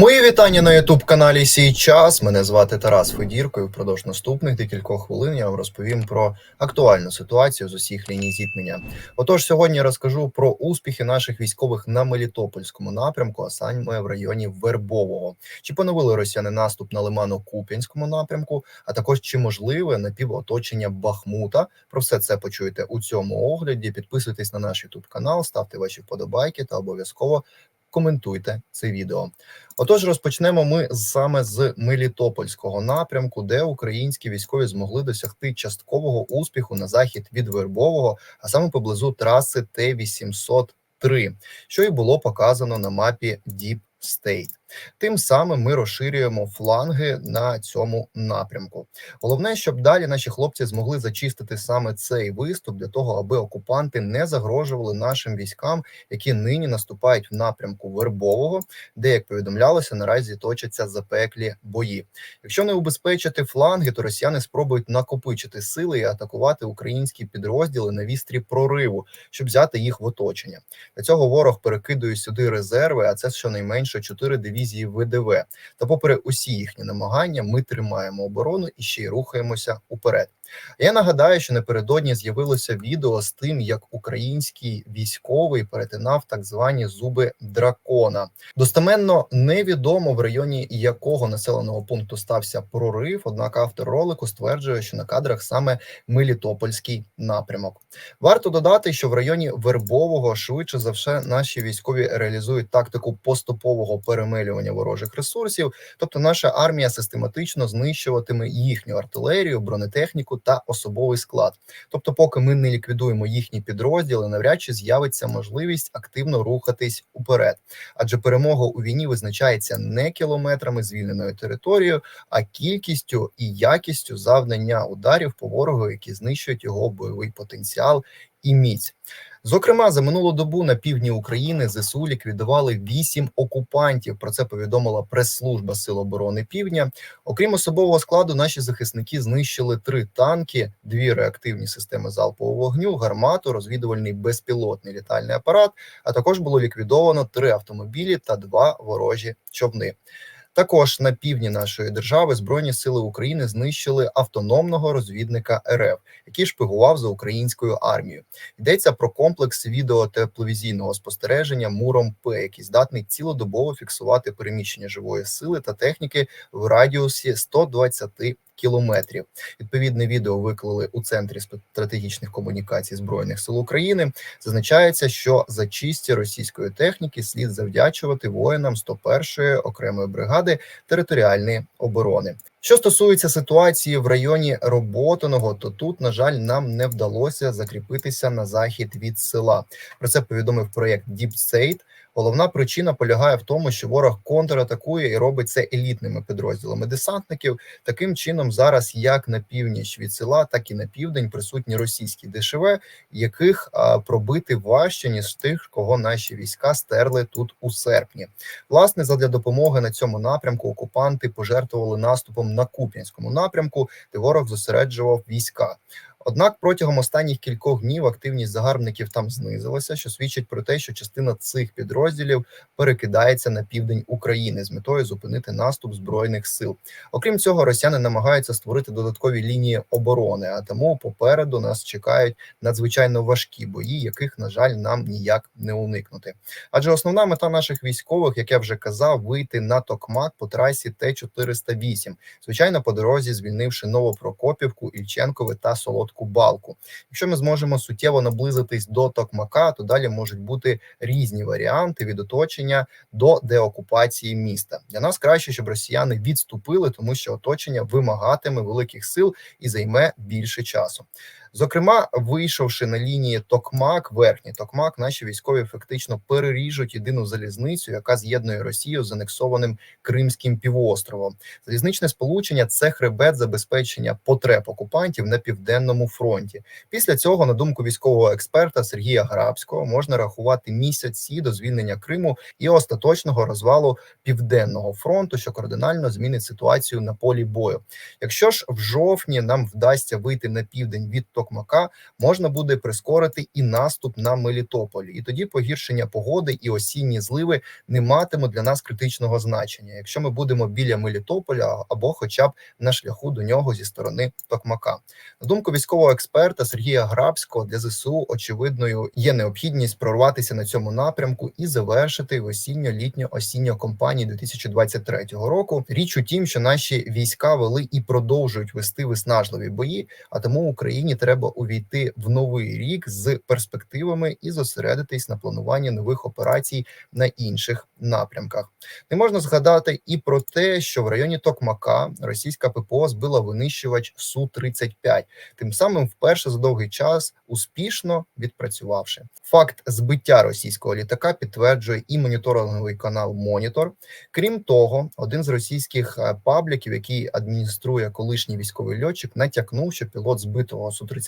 Мої вітання на youtube каналі Сій час. Мене звати Тарас Федірко. і Впродовж наступних декількох хвилин я вам розповім про актуальну ситуацію з усіх ліній зіткнення. Отож, сьогодні розкажу про успіхи наших військових на Мелітопольському напрямку, а саме в районі Вербового. Чи поновили росіяни наступ на Лимано-Куп'янському напрямку, а також чи можливе напівоточення Бахмута? Про все це почуєте у цьому огляді. Підписуйтесь на наш youtube канал, ставте ваші вподобайки та обов'язково коментуйте це відео. Отож, розпочнемо ми саме з Мелітопольського напрямку, де українські військові змогли досягти часткового успіху на захід від Вербового, а саме поблизу траси Т-803, що і було показано на мапі Deep State. Тим самим ми розширюємо фланги на цьому напрямку. Головне, щоб далі наші хлопці змогли зачистити саме цей виступ для того, аби окупанти не загрожували нашим військам, які нині наступають в напрямку Вербового, де як повідомлялося, наразі точаться запеклі бої. Якщо не убезпечити фланги, то росіяни спробують накопичити сили і атакувати українські підрозділи на вістрі прориву, щоб взяти їх в оточення. Для цього ворог перекидує сюди резерви, а це щонайменше 4 дивізії ВДВ. Та, попри усі їхні намагання, ми тримаємо оборону і ще й рухаємося уперед. Я нагадаю, що напередодні з'явилося відео з тим, як український військовий перетинав так звані зуби дракона. Достеменно невідомо в районі якого населеного пункту стався прорив. Однак автор ролику стверджує, що на кадрах саме Мелітопольський напрямок. Варто додати, що в районі Вербового швидше за все наші військові реалізують тактику поступового перемелювання ворожих ресурсів, тобто наша армія систематично знищуватиме їхню артилерію, бронетехніку та особовий склад. Тобто, поки ми не ліквідуємо їхні підрозділи, навряд чи з'явиться можливість активно рухатись уперед, адже перемога у війні визначається не кілометрами звільненою територією, а кількістю і якістю завдання ударів по ворогу, які знищують його бойовий потенціал і міць. Зокрема, за минулу добу на півдні України ЗСУ ліквідували вісім окупантів. Про це повідомила прес-служба Сил оборони Півдня. Окрім особового складу, наші захисники знищили три танки, дві реактивні системи залпового вогню, гармату, розвідувальний безпілотний літальний апарат. А також було ліквідовано три автомобілі та два ворожі човни. Також на півдні нашої держави збройні сили України знищили автономного розвідника РФ, який шпигував за українською армією. Йдеться про комплекс відеотепловізійного спостереження Муром П, який здатний цілодобово фіксувати переміщення живої сили та техніки в радіусі 120 Кілометрів відповідне відео виклали у центрі стратегічних комунікацій збройних сил України. Зазначається, що за чисті російської техніки слід завдячувати воїнам 101-ї окремої бригади територіальної оборони. Що стосується ситуації в районі роботаного, то тут, на жаль, нам не вдалося закріпитися на захід від села. Про це повідомив проєкт Deep. Головна причина полягає в тому, що ворог контратакує і робить це елітними підрозділами десантників. Таким чином, зараз як на північ від села, так і на південь присутні російські ДШВ, яких пробити важче ніж тих, кого наші війська стерли тут у серпні. Власне, задля допомоги на цьому напрямку окупанти пожертвували наступом на Куп'янському напрямку, де ворог зосереджував війська. Однак протягом останніх кількох днів активність загарбників там знизилася, що свідчить про те, що частина цих підрозділів перекидається на південь України з метою зупинити наступ збройних сил. Окрім цього, росіяни намагаються створити додаткові лінії оборони. А тому попереду нас чекають надзвичайно важкі бої, яких на жаль нам ніяк не уникнути. Адже основна мета наших військових, як я вже казав, вийти на Токмак по трасі Т-408, звичайно, по дорозі звільнивши Новопрокопівку, Ільченкове та Солодку Балку. Якщо ми зможемо суттєво наблизитись до Токмака, то далі можуть бути різні варіанти від оточення до деокупації міста. Для нас краще, щоб росіяни відступили, тому що оточення вимагатиме великих сил і займе більше часу. Зокрема, вийшовши на лінії Токмак, верхній Токмак, наші військові фактично переріжуть єдину залізницю, яка з'єднує Росію з анексованим Кримським півостровом. Залізничне сполучення це хребет забезпечення потреб окупантів на південному фронті. Після цього, на думку військового експерта Сергія Грабського, можна рахувати місяці до звільнення Криму і остаточного розвалу південного фронту, що кардинально змінить ситуацію на полі бою. Якщо ж в жовтні нам вдасться вийти на південь від Токмака можна буде прискорити і наступ на Мелітополь. І тоді погіршення погоди і осінні зливи не матимуть для нас критичного значення, якщо ми будемо біля Мелітополя або, хоча б на шляху до нього зі сторони Токмака. На думку військового експерта Сергія Грабського, для ЗСУ очевидною є необхідність прорватися на цьому напрямку і завершити осінньо-літньо-осінню кампанію 2023 року. Річ у тім, що наші війська вели і продовжують вести виснажливі бої. А тому Україні треба увійти в новий рік з перспективами і зосередитись на плануванні нових операцій на інших напрямках. Не можна згадати і про те, що в районі Токмака російська ППО збила винищувач су 35 тим самим вперше за довгий час успішно відпрацювавши. Факт збиття російського літака підтверджує і моніторинговий канал Монітор. Крім того, один з російських е, пабліків, який адмініструє колишній військовий льотчик, натякнув, що пілот збитого су 35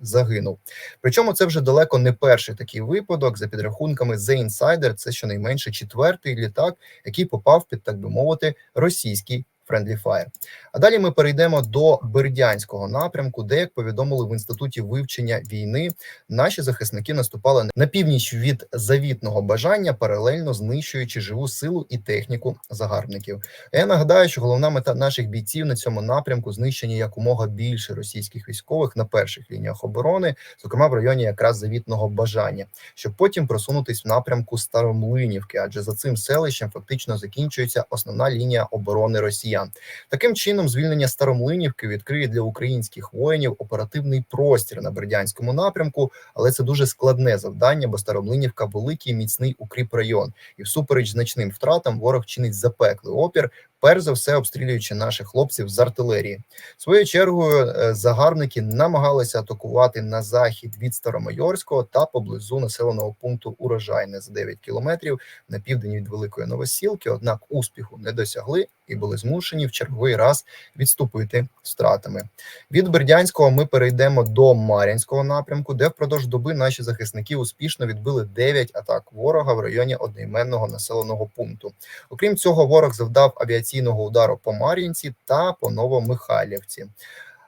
загинув. Причому це вже далеко не перший такий випадок. За підрахунками The Insider, це щонайменше четвертий літак, який попав під так би мовити російський Friendly Fire. А далі ми перейдемо до Бердянського напрямку, де як повідомили в інституті вивчення війни, наші захисники наступали на північ від завітного бажання, паралельно знищуючи живу силу і техніку загарбників. Я нагадаю, що головна мета наших бійців на цьому напрямку знищення якомога більше російських військових на перших лініях оборони, зокрема в районі якраз завітного бажання, щоб потім просунутись в напрямку Старомлинівки, адже за цим селищем фактично закінчується основна лінія оборони Росіян. Таким чином, звільнення Старомлинівки відкриє для українських воїнів оперативний простір на Бердянському напрямку, але це дуже складне завдання, бо Старомлинівка великий міцний укріп район, і всупереч значним втратам ворог чинить запеклий опір. Перш за все обстрілюючи наших хлопців з артилерії, своєю чергою е, загарбники намагалися атакувати на захід від Старомайорського та поблизу населеного пункту Урожайне за 9 кілометрів на південь від Великої Новосілки. Однак успіху не досягли і були змушені в черговий раз відступити стратами. Від Бердянського ми перейдемо до Мар'янського напрямку, де впродовж доби наші захисники успішно відбили 9 атак ворога в районі одноіменного населеного пункту. Окрім цього, ворог завдав авіаційного удару по Мар'їнці та по Новомихайлівці.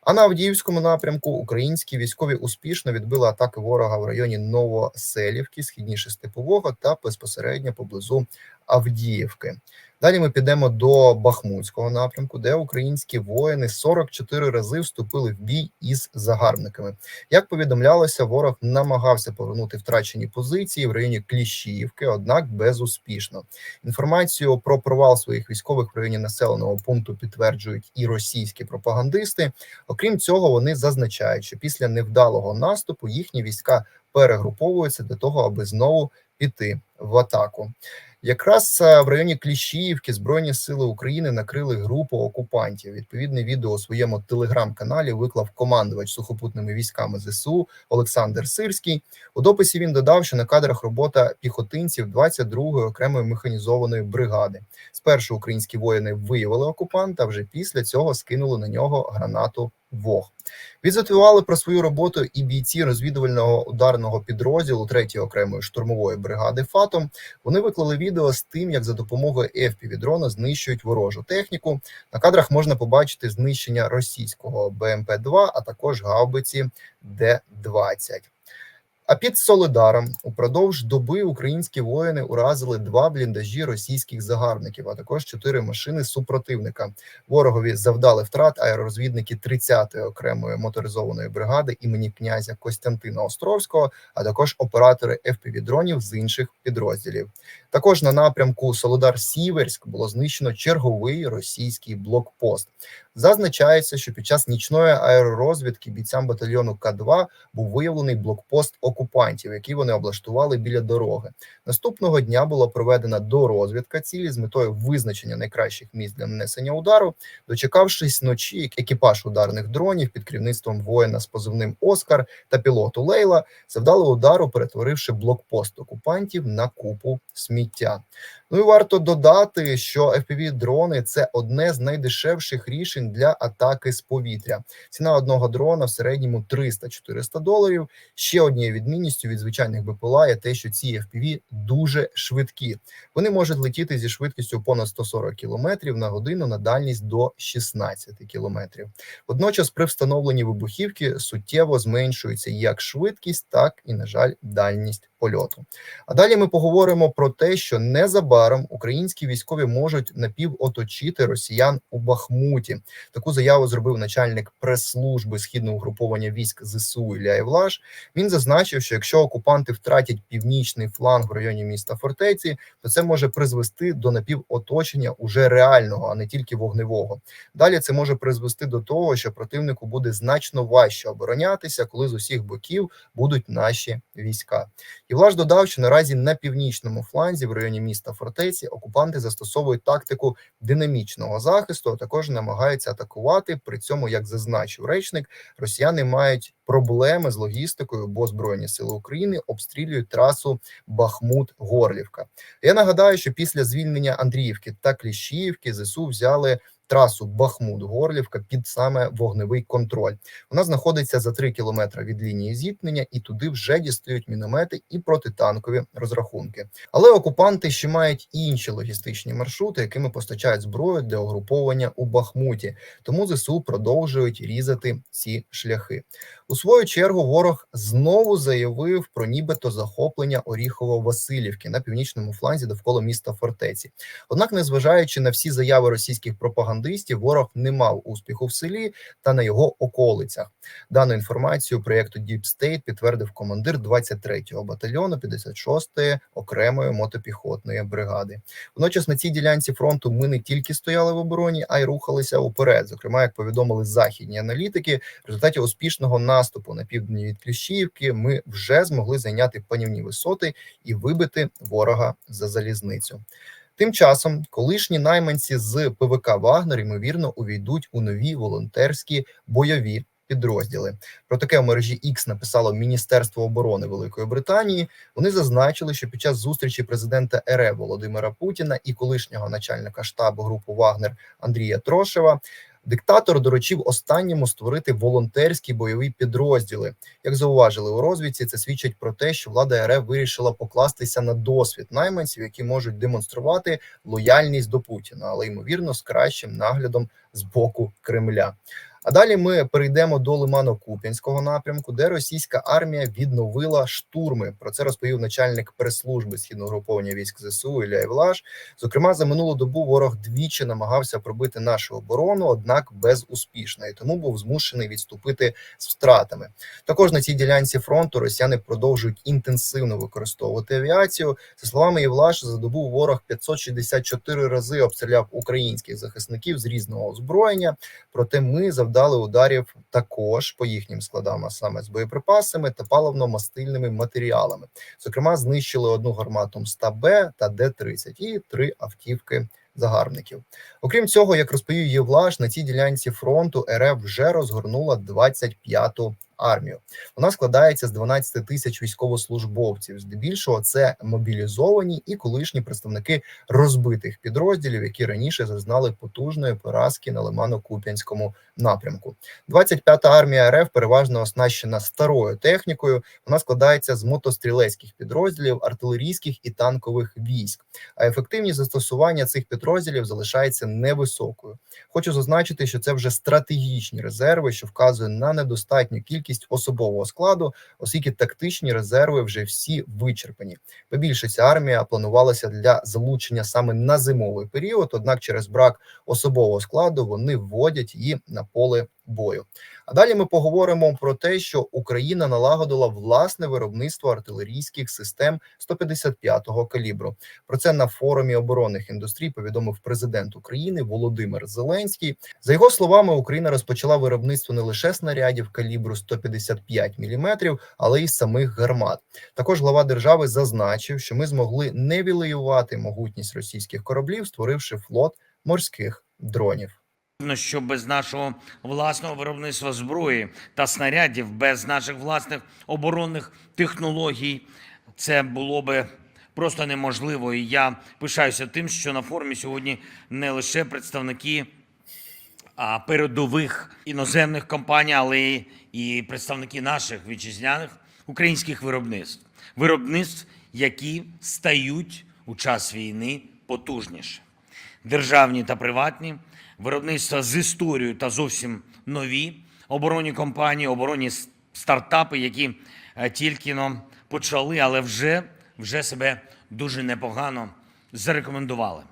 А на Авдіївському напрямку українські військові успішно відбили атаки ворога в районі Новоселівки, східніше Степового та безпосередньо поблизу Авдіївки. Далі ми підемо до Бахмутського напрямку, де українські воїни 44 рази вступили в бій із загарбниками. Як повідомлялося, ворог намагався повернути втрачені позиції в районі Кліщіївки, однак безуспішно. Інформацію про провал своїх військових в районі населеного пункту підтверджують і російські пропагандисти. Окрім цього, вони зазначають, що після невдалого наступу їхні війська перегруповуються для того, аби знову піти в атаку. Якраз е, в районі Кліщіївки Збройні сили України накрили групу окупантів. Відповідне відео у своєму телеграм-каналі виклав командувач сухопутними військами ЗСУ Олександр Сирський. У дописі він додав, що на кадрах робота піхотинців 22-ї окремої механізованої бригади. Спершу українські воїни виявили окупанта, вже після цього скинули на нього гранату Вог. Відзвітували про свою роботу і бійці розвідувального ударного підрозділу 3-ї окремої штурмової бригади ФАТОМ. Вони виклали відео з тим, як за допомогою FPV-дрона знищують ворожу техніку. На кадрах можна побачити знищення російського БМП-2, а також гаубиці Д-20. А під Солидаром упродовж доби українські воїни уразили два бліндажі російських загарбників, а також чотири машини супротивника. Ворогові завдали втрат аеророзвідники 30-ї окремої моторизованої бригади імені князя Костянтина Островського, а також оператори FPV-дронів з інших підрозділів. Також на напрямку Солодар Сіверськ було знищено черговий російський блокпост. Зазначається, що під час нічної аеророзвідки бійцям батальйону К-2 був виявлений блокпост окупантів, який вони облаштували біля дороги. Наступного дня була проведена дорозвідка цілі з метою визначення найкращих місць для нанесення удару. Дочекавшись ночі, екіпаж ударних дронів під керівництвом воїна з позивним Оскар та пілоту Лейла завдали удару, перетворивши блокпост окупантів на купу сміття. Ну і варто додати, що fpv дрони це одне з найдешевших рішень для атаки з повітря. Ціна одного дрона в середньому 300-400 доларів. Ще однією відмінністю від звичайних БПЛА є те, що ці FPV дуже швидкі. Вони можуть летіти зі швидкістю понад 140 км на годину на дальність до 16 км. Водночас, при встановленні вибухівки суттєво зменшується як швидкість, так і, на жаль, дальність польоту. А далі ми поговоримо про те, що незабаром українські військові можуть напівоточити росіян у Бахмуті. Таку заяву зробив начальник прес-служби східного угруповання військ ЗСУ Ілля Євлаш. Він зазначив, що якщо окупанти втратять північний фланг в районі міста фортеці, то це може призвести до напівоточення уже реального, а не тільки вогневого. Далі це може призвести до того, що противнику буде значно важче оборонятися, коли з усіх боків будуть наші війська. Євлаш додав, що наразі на північному фланзі, в районі міста фортеці, окупанти застосовують тактику динамічного захисту, а також намагаються атакувати. При цьому, як зазначив речник, росіяни мають проблеми з логістикою, бо збройні сили України обстрілюють трасу Бахмут-Горлівка. Я нагадаю, що після звільнення Андріївки та Кліщіївки ЗСУ взяли. Трасу Бахмут-Горлівка під саме вогневий контроль. Вона знаходиться за 3 кілометри від лінії зіткнення, і туди вже дістають міномети і протитанкові розрахунки. Але окупанти ще мають інші логістичні маршрути, якими постачають зброю для угруповання у Бахмуті. Тому ЗСУ продовжують різати ці шляхи. У свою чергу ворог знову заявив про нібито захоплення Оріхово-Василівки на північному фланзі довкола міста фортеці. Однак, незважаючи на всі заяви російських пропагандистів, ворог не мав успіху в селі та на його околицях. Дану інформацію проєкту Deep State підтвердив командир 23-го батальйону 56-ї окремої мотопіхотної бригади. Водночас на цій ділянці фронту ми не тільки стояли в обороні, а й рухалися уперед. Зокрема, як повідомили західні аналітики, в результаті успішного наступу на півдні від Кліщіївки ми вже змогли зайняти панівні висоти і вибити ворога за залізницю. Тим часом колишні найманці з ПВК Вагнер ймовірно увійдуть у нові волонтерські бойові підрозділи. Про таке в мережі X написало Міністерство оборони Великої Британії. Вони зазначили, що під час зустрічі президента РФ Володимира Путіна і колишнього начальника штабу групи Вагнер Андрія Трошева. Диктатор доручив останньому створити волонтерські бойові підрозділи. Як зауважили у розвідці, це свідчить про те, що влада РФ вирішила покластися на досвід найманців, які можуть демонструвати лояльність до Путіна, але ймовірно з кращим наглядом з боку Кремля. А далі ми перейдемо до Лимано-Куп'янського напрямку, де російська армія відновила штурми. Про це розповів начальник прес-служби східного груповання військ ЗСУ Ілля Євлаш. Зокрема, за минулу добу ворог двічі намагався пробити нашу оборону, однак безуспішно, і тому був змушений відступити з втратами. Також на цій ділянці фронту росіяни продовжують інтенсивно використовувати авіацію. За словами Євлаш, за добу ворог 564 рази обстріляв українських захисників з різного озброєння. Проте ми завдали ударів також по їхнім складам, а саме з боєприпасами та паливно-мастильними матеріалами. Зокрема, знищили одну гармату МСТА-Б та Д-30 і три автівки загарбників. Окрім цього, як розповів Євлаш, на цій ділянці фронту РФ вже розгорнула 25-ту армію. Вона складається з 12 тисяч військовослужбовців. Здебільшого це мобілізовані і колишні представники розбитих підрозділів, які раніше зазнали потужної поразки на Лимано-Куп'янському напрямку. 25-та армія РФ переважно оснащена старою технікою. Вона складається з мотострілецьких підрозділів, артилерійських і танкових військ. А ефективність застосування цих підрозділів залишається невисокою. Хочу зазначити, що це вже стратегічні резерви, що вказує на недостатню кількість особового складу, оскільки тактичні резерви вже всі вичерпані. Побільше ця армія планувалася для залучення саме на зимовий період однак, через брак особового складу вони вводять її на поле бою. А далі ми поговоримо про те, що Україна налагодила власне виробництво артилерійських систем 155-го калібру. Про це на форумі оборонних індустрій повідомив президент України Володимир Зеленський. За його словами, Україна розпочала виробництво не лише снарядів калібру 155 мм, але й самих гармат. Також глава держави зазначив, що ми змогли невілеювати могутність російських кораблів, створивши флот морських дронів. Що без нашого власного виробництва зброї та снарядів, без наших власних оборонних технологій, це було би просто неможливо. І я пишаюся тим, що на форумі сьогодні не лише представники передових іноземних компаній, але і представники наших вітчизняних українських виробництв, виробництв, які стають у час війни потужніше. Державні та приватні, виробництва з історією та зовсім нові, оборонні компанії, оборонні стартапи, які е, тільки но почали, але вже, вже себе дуже непогано зарекомендували.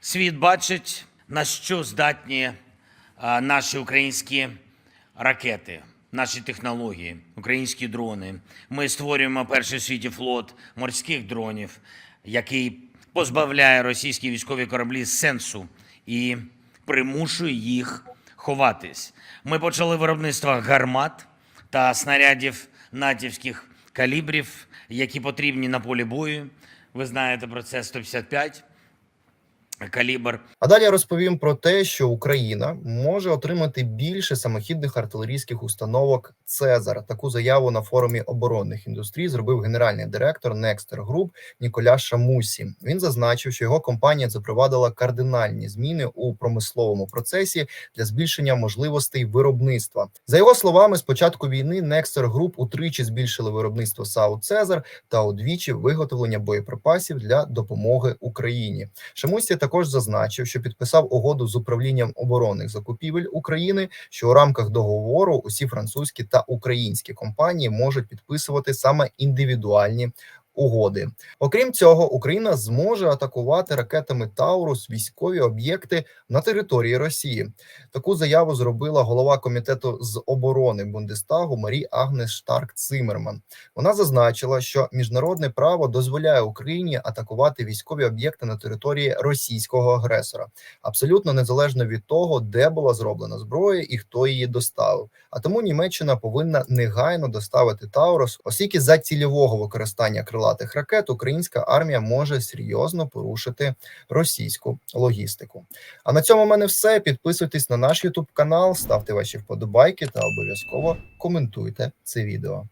Світ бачить, на що здатні наші українські ракети, наші технології, українські дрони. Ми створюємо перший в світі флот морських дронів, який позбавляє російські військові кораблі сенсу і примушує їх ховатись. Ми почали виробництво гармат та снарядів натівських калібрів, які потрібні на полі бою. Ви знаєте про це 155 калібр. А далі я розповім про те, що Україна може отримати більше самохідних артилерійських установок Цезар. Таку заяву на форумі оборонних індустрій зробив генеральний директор Nexter Group Ніколя Шамусі. Він зазначив, що його компанія запровадила кардинальні зміни у промисловому процесі для збільшення можливостей виробництва. За його словами, з початку війни Nexter Group утричі збільшили виробництво САУ Цезар та удвічі виготовлення боєприпасів для допомоги Україні. Шамусі також зазначив, що підписав угоду з управлінням оборонних закупівель України, що у рамках договору усі французькі та українські компанії можуть підписувати саме індивідуальні. Угоди, окрім цього, Україна зможе атакувати ракетами Таурус військові об'єкти на території Росії. Таку заяву зробила голова комітету з оборони Бундестагу Марі Агнес Штарк Цимерман. Вона зазначила, що міжнародне право дозволяє Україні атакувати військові об'єкти на території російського агресора, абсолютно незалежно від того, де була зроблена зброя і хто її доставив. А тому Німеччина повинна негайно доставити Таурус, оскільки за цільового використання крилатих ракет українська армія може серйозно порушити російську логістику. А на цьому в мене все. Підписуйтесь на наш YouTube канал, ставте ваші вподобайки та обов'язково коментуйте це відео.